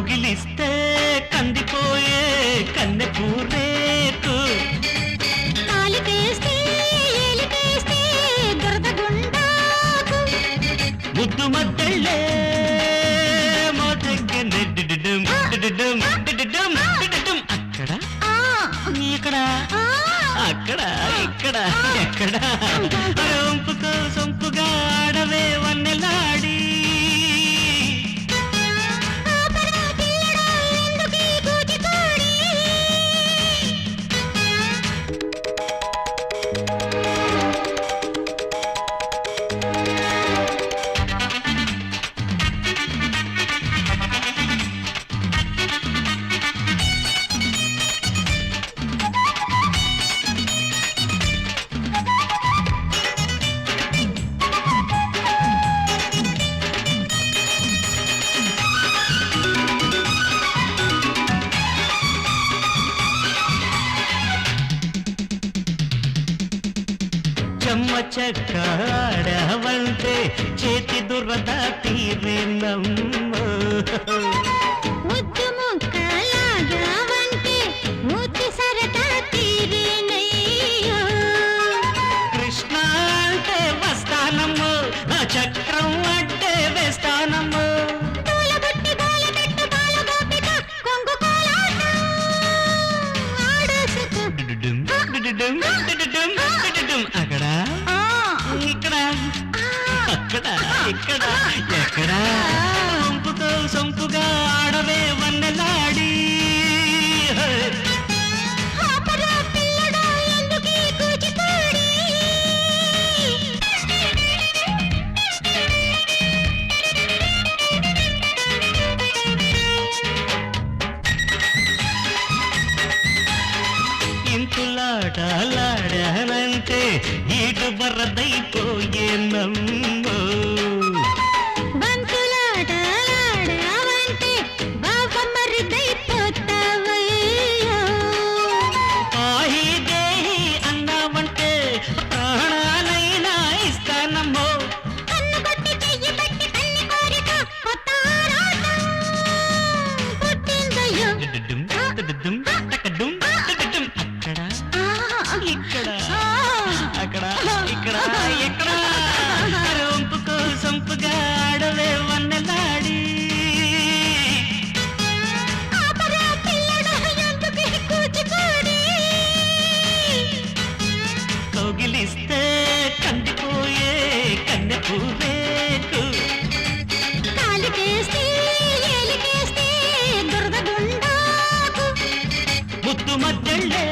కౌగిలిస్తే కందిపోయే కన్నె పూరేకు కాలికేస్తే ఏలికేస్తే దురద గుండాకు ముద్దు మద్దళ్ళే. అక్కడ? ఇక్కడ అక్కడ ఇక్కడ ఎక్కడ? సొంపుగా చెమ్మ చెక్క ఆడవంటే చేతి దురద తీరేనమ్మ ముద్దు ముక్కలాగా వంటే మూతి సరదా తీరేనయ్యో కృష్ణ అంటే వస్తానమ్ము ఆ చక్రం అంటే వేస్తానమ్ము అక్కడ ఇక్కడ ఎక్కడ? సొంపుతో సొంపుగా ఆడవే వన్నెలాడి. ఇంతులాడాలాడానంటే ఈడు బరదైపోయేనమ్మ నాకు ముత్తు మధ్యలే